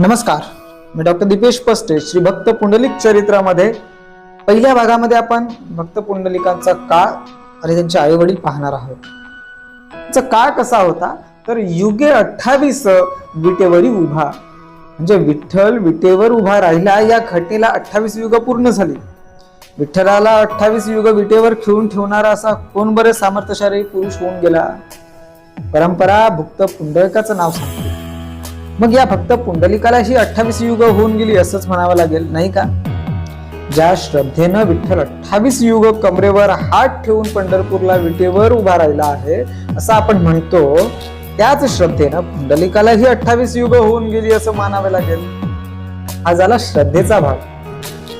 नमस्कार. मी डॉक्टर दीपेश पस्टे श्री भक्त पुंडलिक चरित्रामध्ये. पहिल्या भागामध्ये आपण भक्त पुंडलिकांचा काळ आणि त्यांचे आईवडील पाहणार आहोत. त्यांचा काळ कसा होता? तर युगे अठ्ठावीस विटेवरी उभा. म्हणजे विठ्ठल विटेवर उभा राहिला या घटनेला अठ्ठावीस युग पूर्ण झाली. विठ्ठलाला अठ्ठावीस युग विटेवर खेळून ठेवणारा असा कोण बरे सामर्थ्यशाली पुरुष होऊन गेला? परंपरा भक्त पुंडलिकाचं नाव सांगतो. मग या फक्त पुंडलिकाला ही अठ्ठावीस युग होऊन गेली असंच म्हणावं लागेल नाही का? ज्या श्रद्धेनं विठ्ठल अठ्ठावीस युग कमरेवर हात ठेवून पंढरपूरला विटेवर उभा राहिला आहे असं आपण म्हणतो त्याच श्रद्धेनं पुंडलिकाला ही अठ्ठावीस युग होऊन गेली असं मानावे लागेल. हा झाला श्रद्धेचा भाग.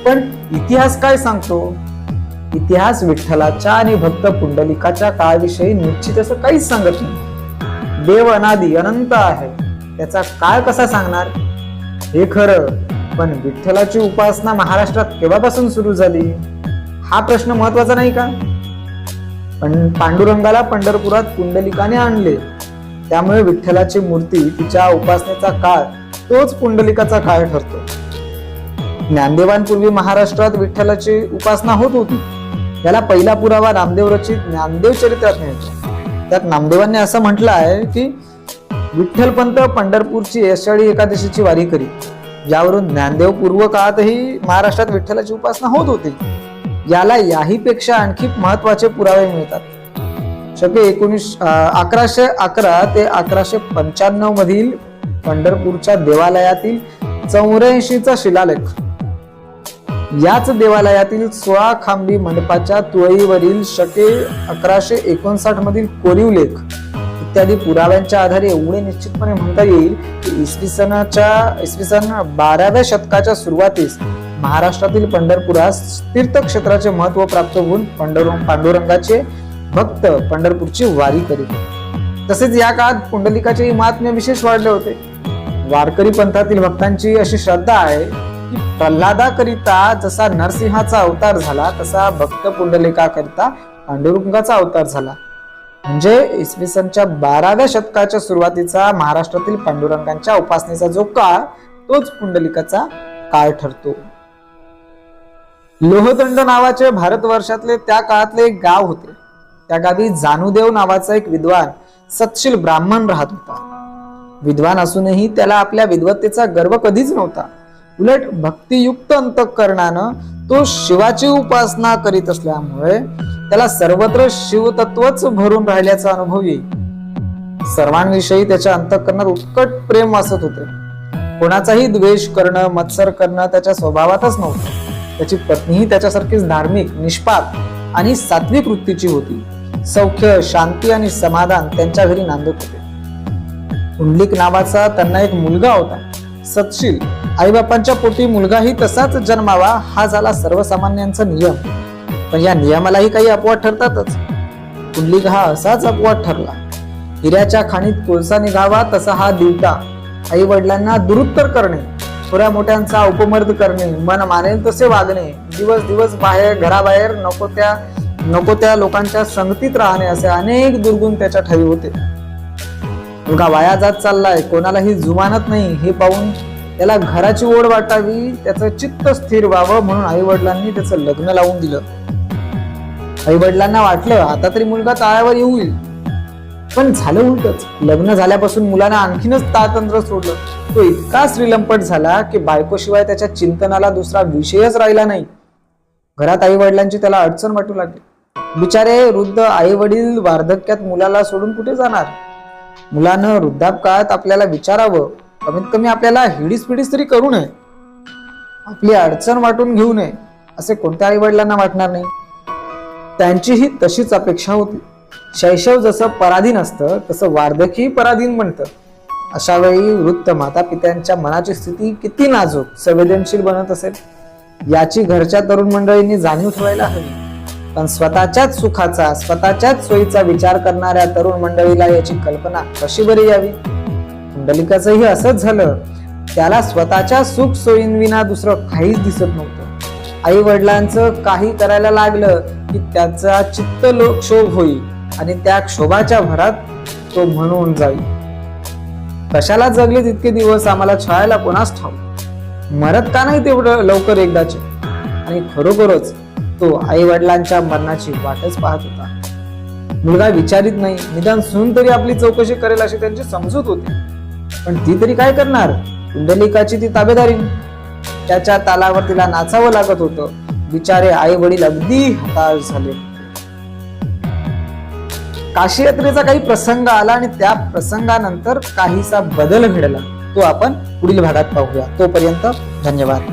पण इतिहास काय सांगतो? इतिहास विठ्ठलाच्या आणि भक्त पुंडलिकाच्या काळाविषयी निश्चित असं काहीच सांगत नाही. देव अनादी अनंत आहे. त्याचा काळ कसा सांगणार? हे खरं पण विठ्ठलाची उपासना महाराष्ट्रात केव्हापासून सुरू झाली? हा प्रश्न महत्त्वाचा नाही का? पण पांडुरंगाला पंढरपुरात पुंडलिकाने आणले. त्यामुळे विठ्ठलाची मूर्ती तिच्या उपासनेचा काळ तोच पुंडलिकाचा काळ ठरतो. ज्ञानदेवांपूर्वी महाराष्ट्रात विठ्ठलाची उपासना होत होती. त्याला पहिला पुरावा नामदेव रचित ज्ञानदेव चरित्रात मिळतो. त्यात नामदेवांनी असं म्हटलं आहे की विठ्ठलपंत पंढरपूरची यशाळी एकादशीची वारी करी. यावरून ज्ञानदेव पूर्व काळातही महाराष्ट्रात विठ्ठलाची उपासना होत होती. याला याही पेक्षा आणखी महत्त्वाचे पुरावे मिळतात. शके एकोणीस अकराशे अकरा ते अकराशे पंच्याण्णव मधील पंढरपूरच्या देवालयातील चौऱ्याऐंशीचा शिलालेख. याच देवालयातील सोळा खांबी मंडपाच्या तुळईवरील शके अकराशे एकोणसाठ मधील कोरीव लेख. इत्यादी पुराव्यांच्या आधारे एवढे निश्चितपणे म्हणता येईल की इसवी सणाच्या इसवी सन बाराव्या शतकाच्या सुरुवातीस महाराष्ट्रातील पंढरपुरास तीर्थक्षेत्राचे महत्त्व प्राप्त होऊन पंढर पांडुरंगाचे भक्त पंढरपूरची वारी करीत तसेच या काळात पुंडलिकाचे महात्म्य विशेष वाढले होते. वारकरी पंथातील भक्तांची अशी श्रद्धा आहे की प्रल्हादाकरिता जसा नरसिंहाचा अवतार झाला तसा भक्त पुंडलिकाकरिता पांडुरंगाचा अवतार झाला. म्हणजे इसवी सनच्या बाराव्या शतकाच्या सुरुवातीचा महाराष्ट्रातील पांडुरंगांच्या उपासनेचा जो काळ तोच पुंडलिकाचा काळ ठरतो. लोहदंड नावाचे भारतवर्षातले त्या काळातले एक गाव होते. त्या गावी जानुदेव नावाचा एक विद्वान सत्शील ब्राह्मण राहत होता. विद्वान असूनही त्याला आपल्या विद्वत्तेचा गर्व कधीच नव्हता. उलट भक्तियुक्त अंतकरणानं तो शिवाची उपासना करीत असल्यामुळे त्याला सर्वत्र शिवतत्वच भरून राहिल्याचा अनुभव येईल. सर्वांविषयी त्याच्या अंतकरणात उत्कट प्रेम वासत होते. कोणाचाही द्वेष करणं मत्सर करणं त्याच्या स्वभावातच नव्हतं. त्याची पत्नीही त्याच्यासारखीच धार्मिक निष्पाप आणि सात्विक वृत्तीची होती. सौख्य शांती आणि समाधान त्यांच्या घरी नांदत होते. पुंडलिक नावाचा त्यांना एक मुलगा होता. सतशील आईबापांच्या पोटी मुलगाही तसाच जन्मावा हा झाला सर्वसामान्यांचा नियम. पण या नियमालाही काही अपवाद ठरतातच. पुंडलिक हा असाच अपवाद ठरला. हिऱ्याच्या खाणीत कोळसा निघावा तसा हा दिवटा. आई वडिलांना दुरुत्तर करणे थोड्या मोठ्यांचा उपमर्द करणे मन मानेल तसे वागणे. दिवस दिवस बाहेर घराबाहेर नको त्या नको त्या लोकांच्या संगतीत राहणे असे अनेक दुर्गुण त्याच्या ठाई होते. मुलगा वाया जात चाललाय कोणालाही जुमानत नाही हे पाहून त्याला घराची ओढ वाटावी त्याचं चित्त स्थिर व्हावं म्हणून आई वडिलांनी त्याचं लग्न लावून दिलं. आई वडिलांना वाटलं आता तरी मुलगा ताळ्यावर येईल. पण झालं उलटच. लग्न झाल्यापासून मुलानं आणखीनच ताळतंत्र सोडलं. तो इतका श्रीलंपट झाला की बायकोशिवाय त्याच्या चिंतनाला दुसरा विषयच राहिला नाही. घरात आई वडिलांची त्याला अडचण वाटू लागली. बिचारे वृद्ध आई वडील वार्धक्यात मुलाला सोडून कुठे जाणार? मुलानं वृद्धापकाळात आपल्याला विचारावं. कमीत कमी आपल्याला हिडीस पिडीस तरी करू नये. आपली अडचण वाटून घेऊ नये असे कोणत्या आई वडिलांना वाटणार नाही? त्यांचीही तशीच अपेक्षा होती. शैशव जसं पराधीन असतं तसं वार्धकही पराधीन बनतं. अशा वेळी वृत्त माता पित्यांच्या मनाची स्थिती किती नाजूक संवेदनशील बनत असेल? याची घरच्या तरुण मंडळींनी जाणीव ठेवायला हवी. पण स्वतःच्याच सुखाचा स्वतःच्याच सोयीचा विचार करणाऱ्या तरुण मंडळीला याची कल्पना कशी बरी यावी? पुंडलिकाचंही असंच झालं. त्याला स्वतःच्या सुख सोयींविना दुसरं काहीच दिसत नव्हतं. आई वडिलांचं काही करायला लागलं की त्याचा चित्त क्षोभ होईल आणि त्या क्षोभाच्या भरात तो म्हणून जाईल. कशाला जगले तितके दिवस आम्हाला छळायला कोणास ठाव मरत का नाही तेवढं लवकर एकदाचे? आणि खरोखरच तो आई वडिलांच्या मरणाची वाटच पाहत होता. मुलगा विचारित नाही निदान सून तरी आपली चौकशी करेल अशी त्यांची समजूत होती. पण ती तरी काय करणार? कुंडलिकाची ती ताबेदारी. त्याच्या तालावर तिला नाचावं लागत होतं. बिचारे आई वडील अगदी हताश झाले. काशी यात्रेचा काही प्रसंग आला आणि त्या प्रसंगानंतर काहीसा बदल घडला. तो आपण पुढील भागात पाहूया. तोपर्यंत धन्यवाद.